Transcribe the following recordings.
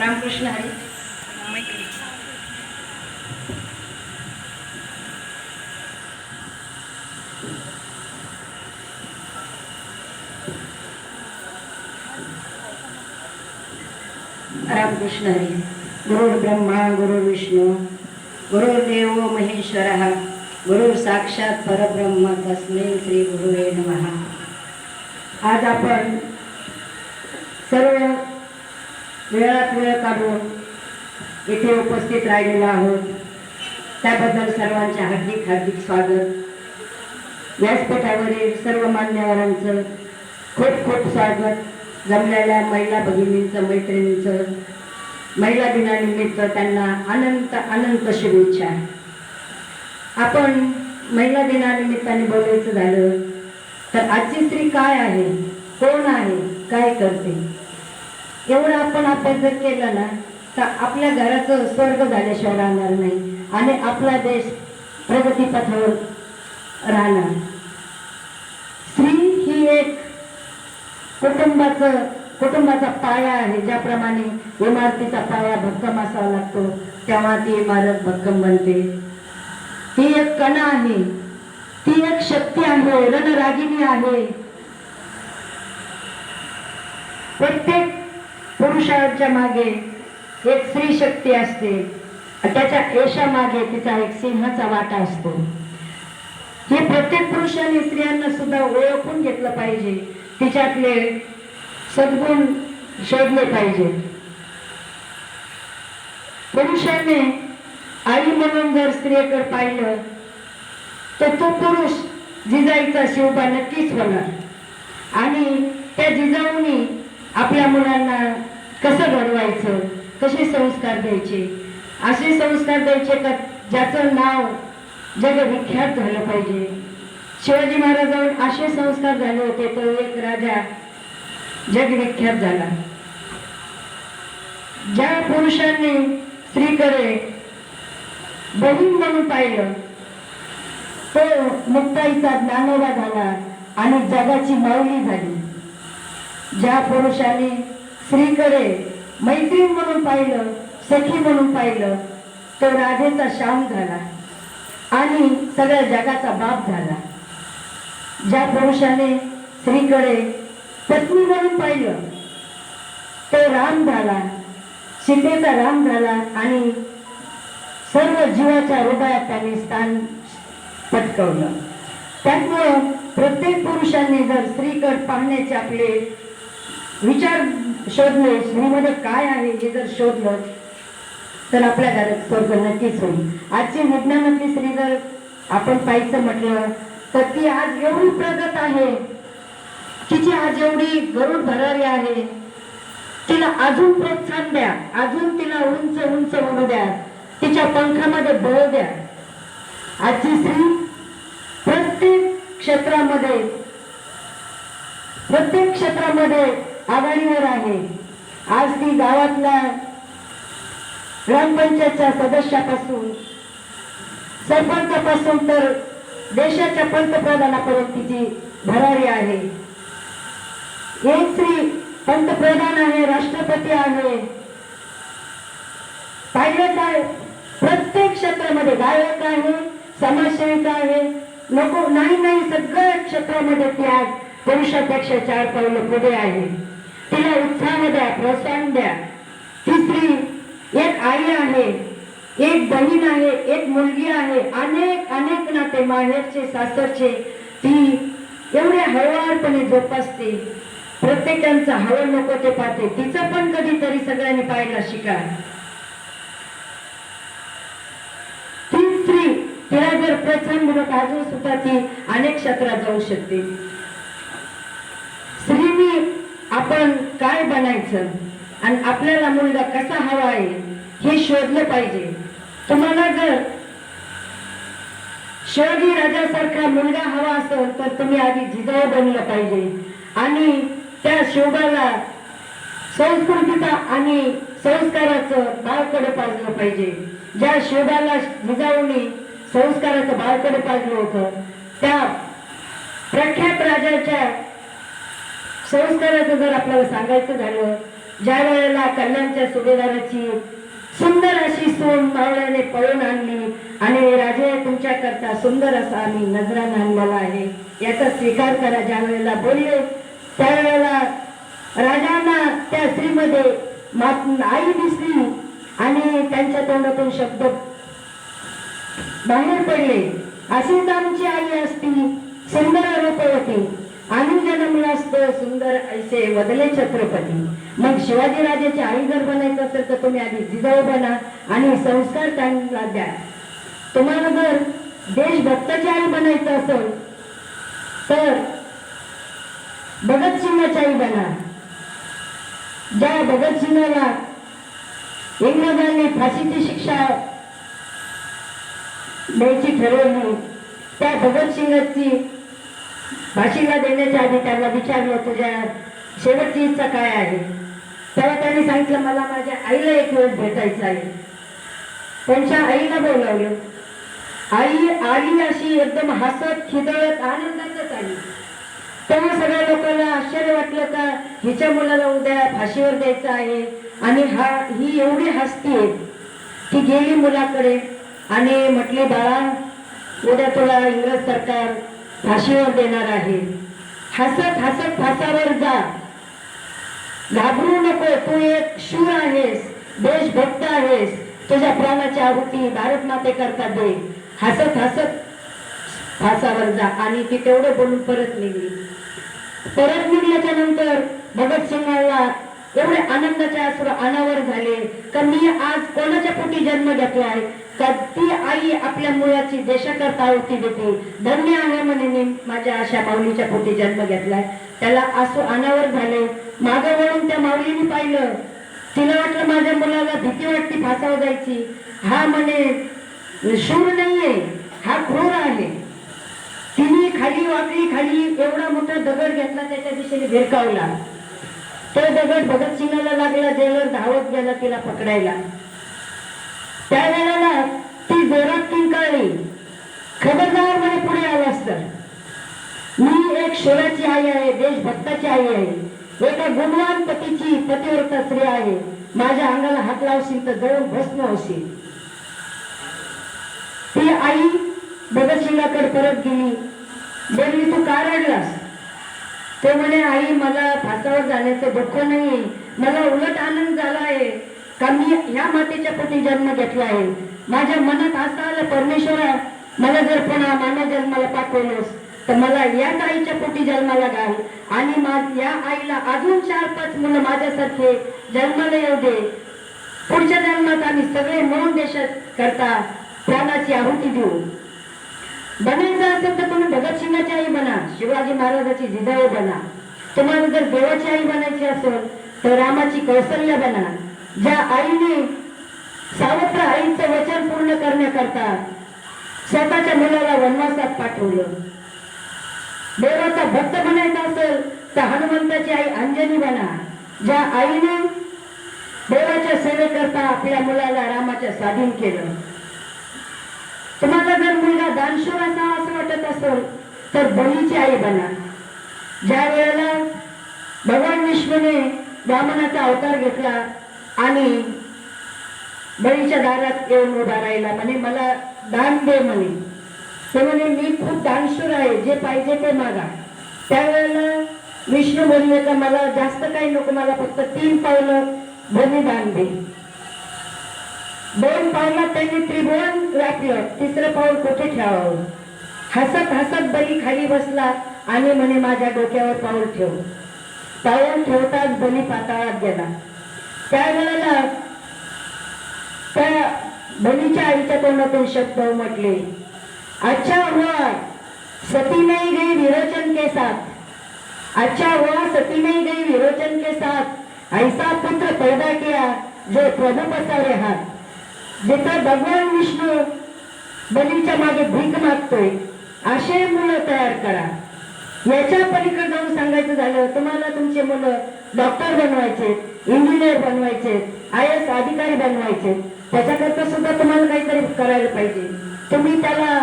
रामकृष्ण हरी. रामकृष्ण हरी. गुरुर् ब्रह्मा गुरुर्विष्णू गुरुर्देव महेश्वरः गुरु साक्षात परब्रह्म तस्मै श्री गुरुवे नमः. आज आपण सर्व वेळात वेळ काढून इथे उपस्थित राहिलेलो आहोत. त्याबद्दल सर्वांचे हार्दिक हार्दिक स्वागत. व्यासपीठावरील सर्व मान्यवरांचं खूप खूप स्वागत. जमलेल्या महिला भगिनींचं मैत्रिणींचं महिला दिनानिमित्त त्यांना अनंत अनंत शुभेच्छा. आपण महिला दिनानिमित्ताने बोलायचं झालं तर आजची स्त्री काय आहे? कोण आहे? काय करते? एवढं आपण अभ्यास जर केला ना तर आपल्या घराचं स्वर्ग झाल्याशिवाय राहणार नाही. आणि आपला देश प्रगतीपथावर राहणार. स्त्री ही एक कुटुंबाचं कुटुंबाचा पाया आहे. ज्याप्रमाणे इमारतीचा पाया भक्कम असावा लागतो तेव्हा ती इमारत भक्कम बनते. ती एक कणा आहे. ती एक शक्ती आहे. रणरागिणी आहे. प्रत्येक पुरुषाच्या मागे एक स्त्री शक्ती असते. त्याच्या यशामागे तिचा एक सिंहाचा वाटा असतो. हे प्रत्येक पुरुषाने स्त्रियांना सुद्धा ओळखून घेतलं पाहिजे. तिच्यातले सद्गुण शोधले पाहिजे. पुरुषाने आई म्हणून जर स्त्रियेकडे पाहिलं तर तो पुरुष जिजाईचा शिवबा नक्कीच होणार. आणि त्या जिजाऊनी आपल्या मुलांना कसं घडवायचं? कसे संस्कार द्यायचे? असे संस्कार द्यायचे का ज्याचं नाव जगविख्यात झालं पाहिजे? शिवाजी महाराजांवर असे संस्कार झाले होते तो एक राजा जगविख्यात झाला. ज्या पुरुषांनी स्त्रीकडे बहीण म्हणून पाहिलं तो मुक्ताईचा ज्ञानोबा झाला आणि जगाची माऊली झाली. ज्या पुरुषांनी स्त्रीकडे मैत्रीण म्हणून पाहिलं सखी म्हणून पाहिलं तो राधेचा श्याम झाला. आणि सगळ्या जगाचा बाप झाला. ज्या पुरुषाने स्त्रीकडे पत्नी म्हणून पाहिलं तो राम झाला. सीतेचा राम झाला आणि सर्व जीवाच्या हृदयात त्याने स्थान पटकवलं. त्यामुळं प्रत्येक पुरुषांनी जर स्त्रीकडे पाहण्याचे आपले विचार शोधणे स्त्रीमध्ये काय आहे हे जर शोधलं तर आपल्या घरात स्वर्ग नक्कीच होईल. आजची विज्ञानातली स्त्री जर आपण पाहायचं म्हटलं तर ती आज एवढी प्रगत आहे. तिची आज एवढी गरुड भरारी आहे. तिला अजून प्रोत्साहन द्या अजून तिला उंच उंच उडू द्या. तिच्या पंखामध्ये बळ द्या. आजची स्त्री प्रत्येक क्षेत्रामध्ये प्रत्येक क्षेत्रामध्ये आघाडीवर आहे. आज ती गावातल्या ग्रामपंचायतच्या सदस्यापासून सरपंचापासून तर देशाच्या पंतप्रधानापर्यंत तिची भरारी आहे. एक स्त्री पंतप्रधान आहे राष्ट्रपती आहे. पाहिलं काय प्रत्येक क्षेत्रामध्ये गायक आहे समाजसेविका आहे. नको नाही नाही सगळ्या क्षेत्रामध्ये ती आज पुरुषापेक्षा चार पावलं पुढे आहे. तिला उत्साह द्या प्रोत्साहन द्या. तिसरी एक आई आहे एक बहीण आहे एक मुलगी आहे अनेक अनेक नाते माहेरचे सासरचे. ती एवढ्या हळवारपणे जोपासते. प्रत्येकांचा हवं नको ते पाहते. तिचं पण कधीतरी सगळ्यांनी पाहायला शिका ती स्त्री तिला जर प्रोत्साहन दिलं तर अजून सुद्धा ती अनेक क्षेत्रात जाऊ शकते. आपण काय बनायचं? आणि आपल्याला मुलगा कसा हवा आहे हे शोधलं पाहिजे. तुम्हाला जर शिवाजी राजासारखा मुलगा हवा असेल तर तुम्ही आधी जिजाऊ बनलं पाहिजे. आणि त्या शोभाला संस्कृतीचा आणि संस्काराचं बाळकडे पाजलं पाहिजे. ज्या शोभाला जिजाऊने संस्काराचं बाळकडे पाजलं होतं त्या प्रख्यात राजाच्या संस्काराचं जर आपल्याला सांगायचं झालं ज्या वेळेला कल्याणच्या सुभेदाराची सुंदर अशी सोन मावळ्याने पळून आणली आणि राजे तुमच्याकरता सुंदर असा आम्ही नजरानं आणलेला आहे याचा स्वीकार करा. ज्या वेळेला बोलले त्यावेळेला राजांना त्या स्त्रीमध्ये मात आई दिसली आणि त्यांच्या तोंडातून शब्द बाहेर पडले. अशीच आमची आई असती सुंदर रूप होती. जन्मला असतो सुंदर असे वदले छत्रपती. मग शिवाजी राजाची आई जर बनायचं असेल तर तुम्ही आधी जिजाऊ बना आणि संस्कार त्यांना द्या. तुम्हाला जर देशभक्ताची आई बनायचं असेल तर भगतसिंगाची आई बना. ज्या भगतसिंगाला इंग्रजांनी फाशीची शिक्षा द्यायची ठरवली त्या भगतसिंगाची फाशीला देण्याच्या आधी त्याला विचारलं तुझ्या शेवटची इच्छा काय आहे? तेव्हा त्यांनी सांगितलं मला माझ्या आईला एक वेळ भेटायचं आहे. त्यांच्या आईला बोलावलं. आई आली अशी एकदम हसत खिदळत आनंदातच आली. तेव्हा सगळ्या लोकांना आश्चर्य वाटलं का हिच्या मुलाला उद्या फाशीवर द्यायचं आहे आणि हा ही एवढी हसतीये ती गेली मुलाकडे आणि म्हटली बाळा उद्या तुला इंग्रज सरकार फाशीवर देणार आहे. हसत हसत फासावर जा. घाबरू नको तू एक शूर आहेस देशभक्त आहेस. तुझ्या प्राणाची आहुती भारत माते करता दे. हसत हसत फासावर जा. आणि ती तेवढं बोलून परत निघली. परत निघल्याच्या नंतर भगतसिंगाला एवढे आनंदाचे अश्रू अनावर झाले तर मी आज कोणाच्या पोटी जन्म घेतलाय? तर ती आई आपल्या मुलाची देशाकरता आहुती देते धन्य आहे म्हणे मी माझ्या अशा माऊलीच्या पोटी जन्म घेतलाय. त्याला आसू अनावर झाले मागे वळून त्या माऊलीने पाहिलं. तिला वाटलं माझ्या मुलाला भीती वाटती फासावं जायची. हा म्हणे शूर नाहीये. हा खोर आहे. तिने खाली वाकली खाली एवढा मोठा दगड घेतला त्याच्या दिशेने भिरकावला. तो दगड भगतसिंगाला लागला जेलर धावत गेला तिला पकडायला. त्यावेळेला ती जोरात किंकाळली खबरदार म्हणे पुढे आलास तर मी एक शोराची आई आहे देशभक्ताची आई आहे. एका गुणवान पतीची पतिव्रता स्त्री आहे. माझ्या अंगाला हात लावशील तर जळून भस्म होशील. ती आई भगतसिंगाकडे परत गेली. बोलली तू का रडलास? ते म्हणे आई मला फासावर जाण्याचं दुःख नाही मला उलट आनंद झाला आहे. का मी ह्या मातेच्या पोटी जन्म घेतला आहे. माझ्या मनात असं आलं परमेश्वरा मला जर पुन्हा मानव जन्माला पाठवलंस तर मला याच आईच्या पोटी जन्माला घाल आणि मा- या आईला अजून चार पाच मुलं माझ्यासारखे जन्माला येऊ दे. पुढच्या जन्मात आम्ही सगळे मिळून देशात करता प्राणाची आहुती देऊ. बनायचं असेल तर तुम्ही भगतसिंगाची आई बना शिवाजी महाराजाची जिजाऊ बना. तुम्हाला जर देवाची आई बनायची असेल तर रामाची कौशल्य बना. ज्या आईने सावत्र आईचं वचन पूर्ण करण्याकरता स्वतःच्या मुलाला वनवासात पाठवलं. देवाचा भक्त बनायचा असेल तर हनुमंताची आई अंजनी बना. ज्या आईने देवाच्या सेवेकरता आपल्या मुलाला रामाच्या स्वाधीन केलं. तुम्हाला जर मुलगा दानशूर असावा असं वाटत असेल तर बळीची आई बना. ज्या वेळेला भगवान विष्णूने वामनाचा अवतार घेतला आणि बळीच्या दारात येऊन उभा राहिला म्हणे मला दान दे म्हणे. ते म्हणे मी खूप दानशूर आहे जे पाहिजे ते मागा. त्यावेळेला विष्णू बोलले का मला जास्त काही नको मला फक्त तीन पावलं भूमी दान दे. दोन पावलात त्यांनी त्रिभुवन व्यापलं तिसरं पाऊल कुठे ठेवावं? हसत हसत बली खाली बसला आणि म्हणे माझ्या डोक्यावर पाऊल ठेव. पाऊल ठेवताच बली पाताळात गेला. त्यावेळेला त्या बलीच्या आईच्या तोंडातून शब्द म्हटले अच्छा हुआ सती नाही गई विरोचन के साथ. अच्छा हुआ सती नाही गई विरोचन के साथ. ऐसा पुत्र पैदा किया जो प्रभु पसारे जिथं भगवान विष्णू बलीच्या मागे भीक मागतोय असे मुलं तयार करा. याच्या पलीकडे जाऊन सांगायचं झालं तुम्हाला तुमचे मुलं डॉक्टर बनवायचे इंजिनियर बनवायचे आय एस अधिकारी बनवायचे. त्याच्याकरता सुद्धा तुम्हाला काहीतरी करायला पाहिजे. तुम्ही त्याला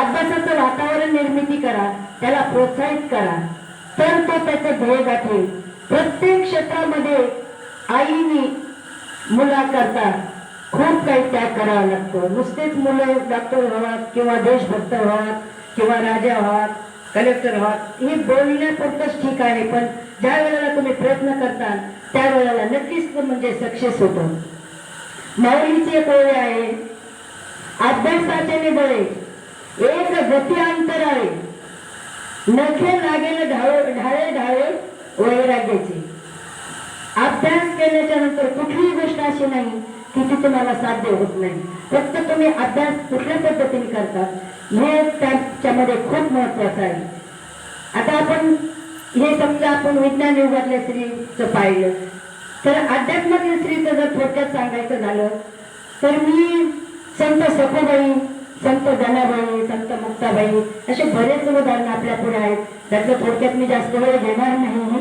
अभ्यासाचं वातावरण निर्मिती करा त्याला प्रोत्साहित करा. तर तो त्याचं ध्येय गाठेल. प्रत्येक क्षेत्रामध्ये मुलाकरता खूप काही त्याग करावा लागतो. नुसतेच मुलं डॉक्टर व्हावात किंवा देशभक्त व्हावात किंवा राजा व्हावात कलेक्टर व्हावात हे बोलण्यापुरतंच ठीक आहे पण ज्या वेळेला तुम्ही प्रयत्न करता त्यावेळेला नक्कीच म्हणजे सक्सेस होतो. माऊलीची एक ओळ आहे. अभ्यासाचे बळे एक गती अंतर आहे. नखे लागेल ढाळे ढाळे ढाळे वैराग्याचे. अभ्यास केल्याच्यानंतर कुठलीही गोष्ट अशी नाही की ती तुम्हाला साध्य होत नाही. फक्त तुम्ही अभ्यास कुठल्या पद्धतीने करता हे त्याच्यामध्ये खूप महत्वाचं आहे. आता आपण हे समजा आपण विज्ञान युगातल्या स्त्रीचं पाहिलं. तर अध्यात्मातील स्त्रीचं जर थोडक्यात सांगायचं झालं तर मी संत सखोबाई संत जनाबाई संत मुक्ताबाई असे बरेच उदाहरणं आपल्या पुढे आहेत. त्यातलं थोडक्यात मी जास्त वेळ घेणार नाही.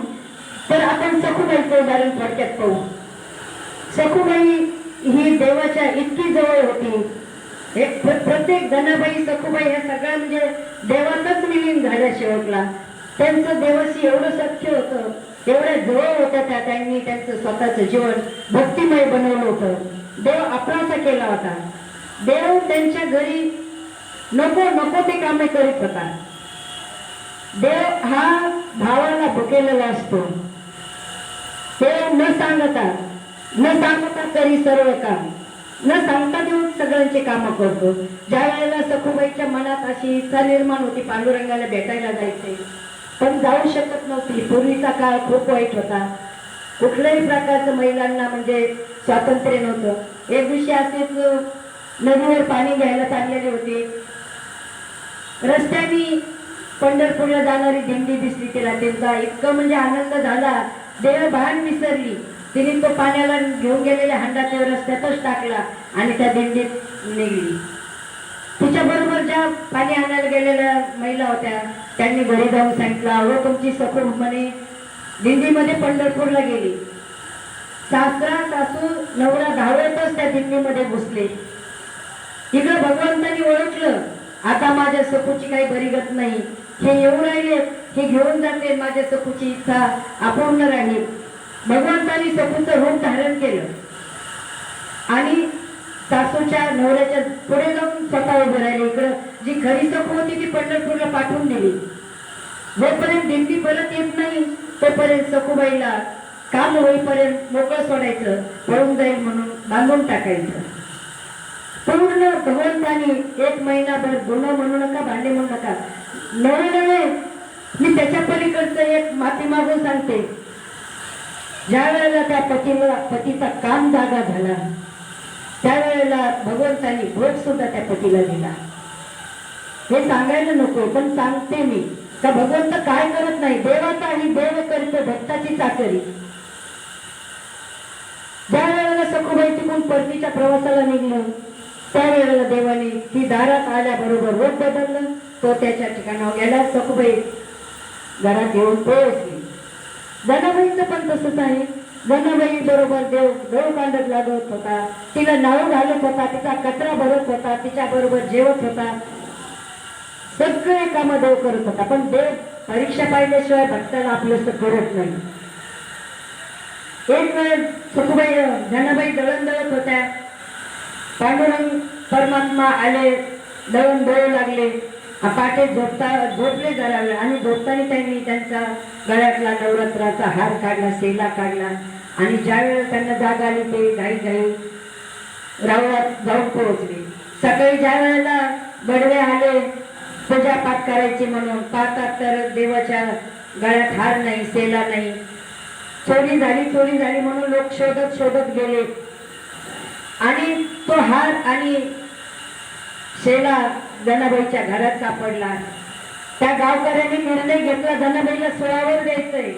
तर आपण सखूबाईचं उदाहरण थोडक्यात पाहू. सखूबाई ही देवाच्या इतकी जवळ होती. एक प्रत्येक धनाबाई सखुबाई ह्या सगळ्या म्हणजे देवातच विलीन झाल्या शेवटला. त्यांचं देवाशी एवढं सख्य होतं. एवढ्या जवळ होत्या त्या त्यांनी त्यांचं स्वतःचं जीवन भक्तिमय बनवलं होतं. देव आपलासा केला होता. देव त्यांच्या घरी नको नको ते कामे करीत होता. देव हा भावाला भुकेलेला असतो. देव न सांगता न सांगता तरी सर्व काम. न सांगता देऊन सगळ्यांची कामं करतो. ज्या वेळेला सखुबाईच्या मनात अशी इच्छा निर्माण होती पांडुरंगाला भेटायला जायचे पण जाऊ शकत नव्हती. पूर्वीचा काळ खूप वाईट होता. कुठल्याही प्रकारचं महिलांना म्हणजे स्वातंत्र्य नव्हतं. एक दिवशी असेच नदीवर पाणी घ्यायला चाललेले होते. रस्त्याने पंढरपूरला जाणारी दिंडी दिसली तिला. त्यांचा इतकं म्हणजे आनंद झाला. देव भान विसरली. तिने तो पाण्याला घेऊन गेलेल्या हंडा त्या रस्त्यातच टाकला आणि त्या दिंडीत निघली. तिच्या बरोबर ज्या पाणी आणायला गेलेल्या महिला होत्या त्यांनी घरी जाऊन सांगितलं अहो तुमची सखू म्हणे दिंडीमध्ये पंढरपूरला गेली. सासरा सासू नवरा धावतच त्या दिंडीमध्ये घुसले. इकडं भगवंतांनी ओळखलं आता माझ्या सखूची काही बरीगत नाही. हे येऊ राहिले हे घेऊन जाते माझ्या सखूची इच्छा अपूर्ण राहील. भगवंतानी सखूचं रूप धारण केलं. आणि सासूच्या नवऱ्याच्या पुढे जाऊन स्वतः उभं राहिले. इकडं जी खरी सखू होती ती पंढरपूरला पाठवून दिली. जोपर्यंत दिंडी परत येत नाही तोपर्यंत सखूबाईला काम होईपर्यंत मोकळं सोडायचं पळून जाईल म्हणून बांधून टाकायचं. पूर्ण भगवंतानी एक महिनाभर गुन्हा म्हणू नका भांडे म्हणू नका. नवे नवे मी त्याच्या पलीकडचं एक माफी मागून सांगते. ज्या वेळेला त्या पतीला पतीचा काम जागा झाला त्यावेळेला भगवंतानी भोग सुद्धा त्या पतीला दिला. हे सांगायला नको पण सांगते मी. का भगवंत काय करत नाही? देवाचा आणि देव करतो भक्ताची चाकरी. ज्या वेळेला सखुबाई तिकडून परतीच्या प्रवासाला निघलं त्यावेळेला देवाने ती दारात आल्याबरोबर रोग बदललं तो त्याच्या ठिकाणावर गेला सखुबाई घरात येऊन पोहोचली. जनाबाईचं पण तसंच आहे. जनाबाई बरोबर देव देव कांडत लागत होता. तिला नाव घालत होता तिचा कचरा भरत होता तिच्या बरोबर जेवत होता. सगळे काम देव करत होता पण देव परीक्षा पाहिल्याशिवाय भक्ताला आपलं करत नाही. एक वेळ सुखबाई जनाबाई दळण दळत होत्या. पांडुरंग परमात्मा आले दळण दळू लागले. पाटे झोपता झोपले जरा वेळ आणि झोपताना त्यांनी त्यांचा गळ्यातला नवरात्राचा हार काढला सेला काढला. आणि ज्यावेळेला त्यांना जाग आली ते घाई घाई रावळात जाऊन पोहोचले. सकाळी ज्या वेळेला बडवे आले पूजापाठ करायची म्हणून पाहतात तर देवाच्या गळ्यात हार नाही सेला नाही. चोरी झाली चोरी झाली म्हणून लोक शोधत शोधत गेले. आणि तो हार आणि शेला जनाबाईच्या घरात सापडला. त्या गावकऱ्यांनी निर्णय घेतला जनाबाईला सोळावर द्यायचंय.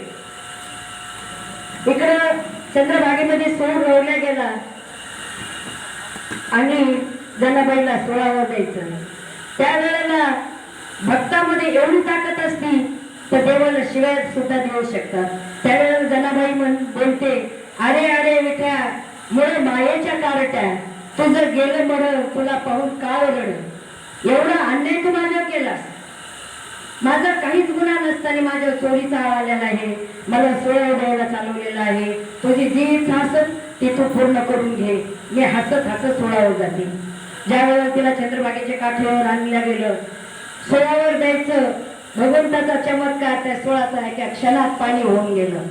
इकडं चंद्रभागेमध्ये सोड रोवला गेला. आणि जनाबाईला सोळावर द्यायचं. त्यावेळेला भक्तामध्ये एवढी ताकद असती तर देवाला शिवाय सुद्धा देऊ शकतात. त्यावेळेला जनाबाई म्हण बोलते अरे अरे विठ्या मुळे मायेच्या कारट्या. तुझं गेलं मर तुला पाहून का रड एवढा अन्याय तू माझ्या केलास. माझा काहीच गुन्हा नसताना माझ्या चोरीचा आलेला आहे. मला सोय द्यायला चालवलेला आहे. तुझी जी इच्छा असेल ती तू पूर्ण करून घे. मी हसत हसत सोळावर जाते. ज्या वेळेला तिला चंद्रभागेच्या काठीवर आणलं गेलं सोळावर द्यायचं भगवंताचा चमत्कार त्या सोळाचा एका क्षणात पाणी होऊन गेलं.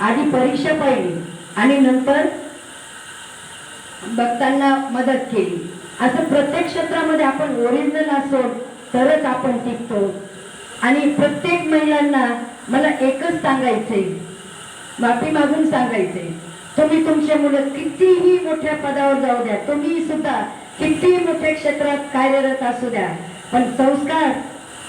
आधी परीक्षा पाहिली आणि नंतर भक्तांना मदत केली. असं प्रत्येक क्षेत्रामध्ये आपण ओरिजिनल असो तरच आपण टिकतो. आणि प्रत्येक महिलांना मला एकच सांगायचंय. माफी मागून सांगायचंय. तुम्ही तुमचे मुलं कितीही मोठ्या पदावर जाऊ द्या तुम्ही सुद्धा कितीही मोठ्या क्षेत्रात कार्यरत असू द्या पण संस्कार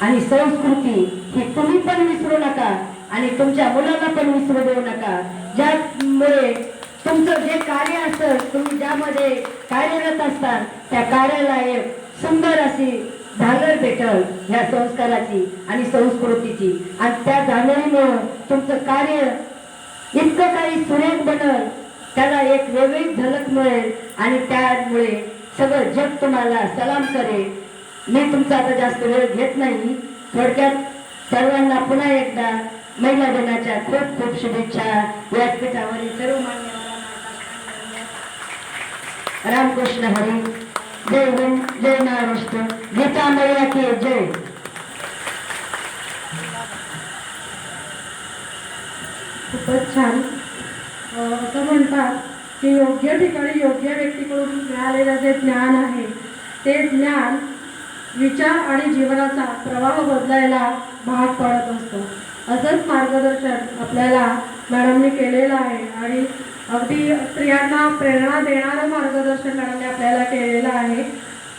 आणि संस्कृती ही तुम्ही पण विसरू नका आणि तुमच्या मुलांना पण विसरू देऊ नका. ज्यामुळे तुमचं जे कार्य असतं तुम्ही ज्यामध्ये कार्यरत असतात त्या कार्याला एक सुंदर अशी झालर भेटल ह्या संस्काराची आणि संस्कृतीची. आणि त्या झालरीमुळं तुमचं कार्य इतकं काही सुरेख बनल त्याला एक वेगळीच झलक मिळेल आणि त्यामुळे सगळं जग तुम्हाला सलाम करेल. मी तुमचा आता जास्त वेळ घेत नाही. थोडक्यात सर्वांना पुन्हा एकदा महिला दिनाच्या खूप खूप शुभेच्छा. व्यासपीठावरील सर्व मान्य रामकृष्ण हरी जय हिंद जय महाराष्ट्र गीता मैया की जय। खूपच छान. असं म्हणतात की योग्य ठिकाणी योग्य व्यक्तीकडून मिळालेलं जे ज्ञान आहे ते ज्ञान विचार आणि जीवनाचा प्रवाह बदलायला भाग पडत असतो. असंच मार्गदर्शन आपल्याला मॅडमनी केलेलं आहे आणि अगदी स्त्रियांना प्रेरणा देणारं मार्गदर्शन मॅडमने आपल्याला केलेलं आहे.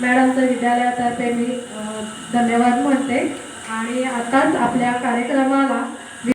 मॅडमचं विद्यालयातर्फे मी धन्यवाद म्हणते. आणि आताच आपल्या कार्यक्रमाला